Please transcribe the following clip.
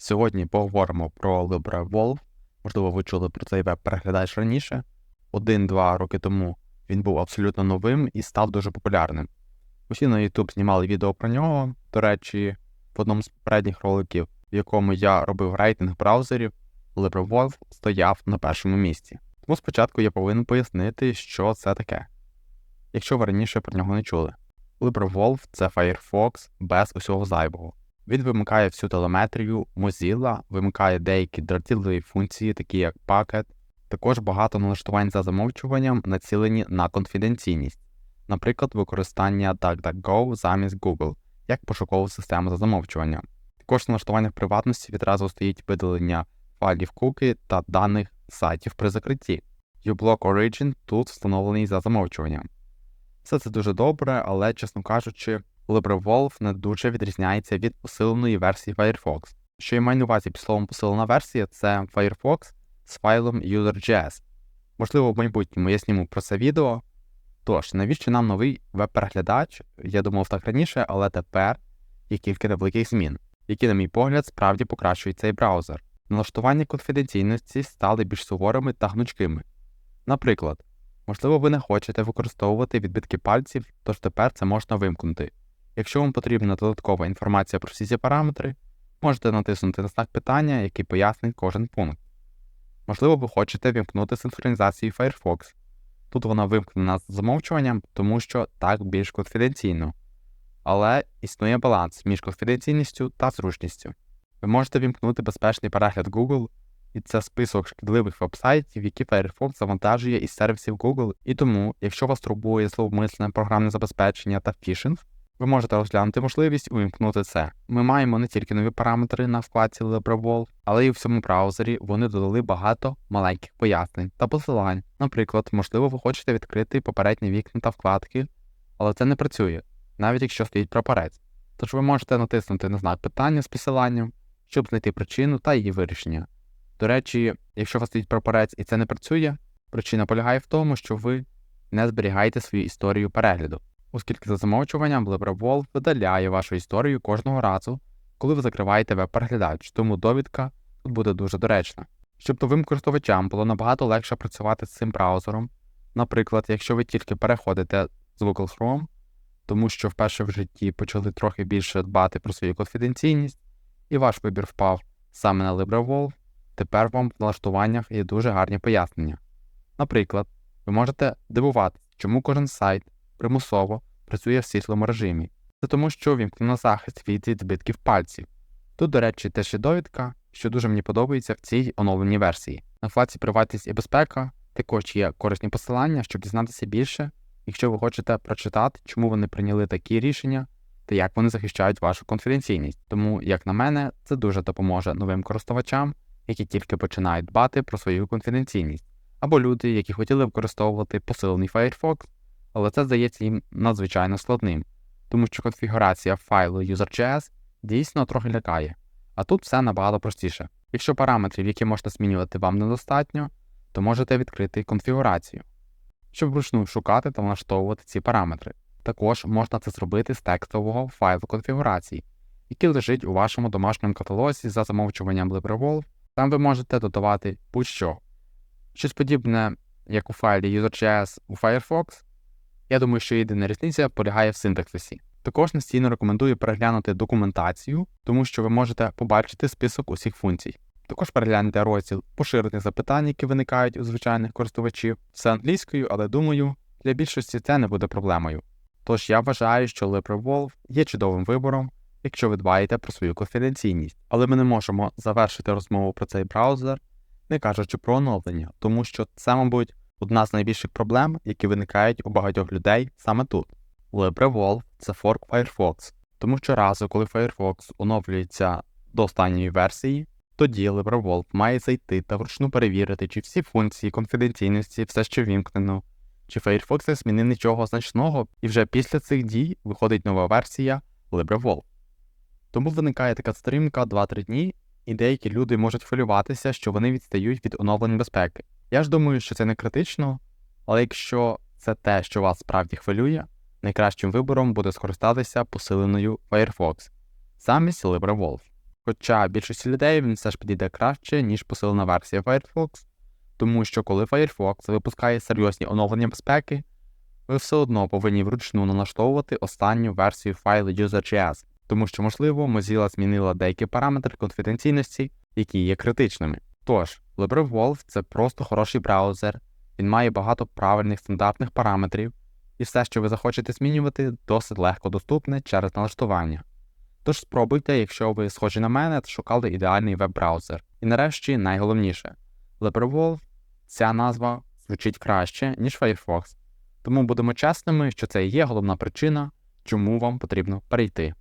Сьогодні поговоримо про LibreWolf. Можливо, ви чули про цей веб-переглядач раніше. Один-два роки тому він був абсолютно новим і став дуже популярним. Усі на YouTube знімали відео про нього. До речі, в одному з попередніх роликів, в якому я робив рейтинг браузерів, LibreWolf стояв на першому місці. Тому спочатку я повинен пояснити, що це таке, якщо ви раніше про нього не чули. LibreWolf – це Firefox без усього зайвого. Він вимикає всю телеметрію, Mozilla, вимикає деякі дратівливі функції, такі як Packet, також багато налаштувань за замовчуванням націлені на конфіденційність, наприклад, використання DuckDuckGo замість Google як пошукову систему за замовчуванням. Також в налаштуваннях приватності відразу стоїть видалення файлів куки та даних сайтів при закритті. uBlock Origin тут встановлений за замовчуванням. Все це дуже добре, але, чесно кажучи, LibreWolf не дуже відрізняється від посиленої версії Firefox. Що я маю на увазі під словом посилена версія, це Firefox з файлом user.js. Можливо, в майбутньому я зніму про це відео. Тож, навіщо нам новий веб-переглядач? Я думав так раніше, але тепер є кілька невеликих змін, які, на мій погляд, справді покращують цей браузер. Налаштування конфіденційності стали більш суворими та гнучкими. Наприклад, можливо, ви не хочете використовувати відбитки пальців, тож тепер це можна вимкнути. Якщо вам потрібна додаткова інформація про всі ці параметри, можете натиснути на знак питання, який пояснить кожен пункт. Можливо, ви хочете вимкнути синхронізацію Firefox. Тут вона вимкнена з замовчуванням, тому що так більш конфіденційно. Але існує баланс між конфіденційністю та зручністю. Ви можете вимкнути безпечний перегляд Google, і це список шкідливих вебсайтів, які Firefox завантажує із сервісів Google, і тому, якщо вас турбує зловмисне програмне забезпечення та фішинг, ви можете розглянути можливість увімкнути це. Ми маємо не тільки нові параметри на вкладці LibreWolf, але й у всьому браузері вони додали багато маленьких пояснень та посилань. Наприклад, можливо, ви хочете відкрити попередні вікна та вкладки, але це не працює, навіть якщо стоїть прапорець. Тож ви можете натиснути на знак питання з посиланням, щоб знайти причину та її вирішення. До речі, якщо у вас стоїть прапорець і це не працює, причина полягає в тому, що ви не зберігаєте свою історію перегляду оскільки за замовчуванням LibreWolf видаляє вашу історію кожного разу, коли ви закриваєте веб-переглядач, тому довідка тут буде дуже доречна. Щоб новим користувачам було набагато легше працювати з цим браузером, наприклад, якщо ви тільки переходите з Google Chrome, тому що вперше в житті почали трохи більше дбати про свою конфіденційність, і ваш вибір впав саме на LibreWolf, тепер вам в налаштуваннях є дуже гарні пояснення. Наприклад, ви можете дивуватися, чому кожен сайт примусово працює в світлому режимі. Це тому, що вімкнено захист від відбитків пальців. Тут, до речі, теж є довідка, що дуже мені подобається в цій оновленій версії. На вкладці Приватність і безпека також є корисні посилання, щоб дізнатися більше, якщо ви хочете прочитати, чому вони прийняли такі рішення та як вони захищають вашу конфіденційність. Тому, як на мене, це дуже допоможе новим користувачам, які тільки починають дбати про свою конфіденційність, або люди, які хотіли використовувати посилений Firefox але це здається їм надзвичайно складним, тому що конфігурація файлу user.js дійсно трохи лякає, а тут все набагато простіше. Якщо параметрів, які можна змінювати, вам недостатньо, то можете відкрити конфігурацію, щоб вручну шукати та влаштовувати ці параметри. Також можна це зробити з текстового файлу конфігурації, який лежить у вашому домашньому каталозі за замовчуванням LibreWolf. Там ви можете додавати будь-що. Щось подібне, як у файлі user.js у Firefox, я думаю, що єдина різниця полягає в синтаксисі. Також настійно рекомендую переглянути документацію, тому що ви можете побачити список усіх функцій. Також перегляньте розділ поширених запитань, які виникають у звичайних користувачів. Все англійською, але думаю, для більшості це не буде проблемою. Тож я вважаю, що LibreWolf є чудовим вибором, якщо ви дбаєте про свою конфіденційність. Але ми не можемо завершити розмову про цей браузер, не кажучи про оновлення, тому що це, мабуть, Одна з найбільших проблем, які виникають у багатьох людей саме тут. LibreWolf – це форк Firefox, тому що разу, коли Firefox оновлюється до останньої версії, тоді LibreWolf має зайти та вручну перевірити, чи всі функції конфіденційності все ще вімкнено, чи Firefox не змінив нічого значного, і вже після цих дій виходить нова версія LibreWolf. Тому виникає така стрімка 2-3 дні, і деякі люди можуть хвилюватися, що вони відстають від оновлень безпеки. Я ж думаю, що це не критично, але якщо це те, що вас справді хвилює, найкращим вибором буде скористатися посиленою Firefox замість LibreWolf. Хоча більшості людей він все ж підійде краще, ніж посилена версія Firefox, тому що коли Firefox випускає серйозні оновлення безпеки, ви все одно повинні вручну налаштовувати останню версію файлу user.js, тому що, можливо, Mozilla змінила деякі параметри конфіденційності, які є критичними. Тож, LibreWolf – це просто хороший браузер, він має багато правильних стандартних параметрів, і все, що ви захочете змінювати, досить легко доступне через налаштування. Тож спробуйте, якщо ви схожі на мене шукали ідеальний веб-браузер. І нарешті найголовніше LibreWolf – ця назва звучить краще, ніж Firefox, тому будемо чесними, що це і є головна причина, чому вам потрібно перейти.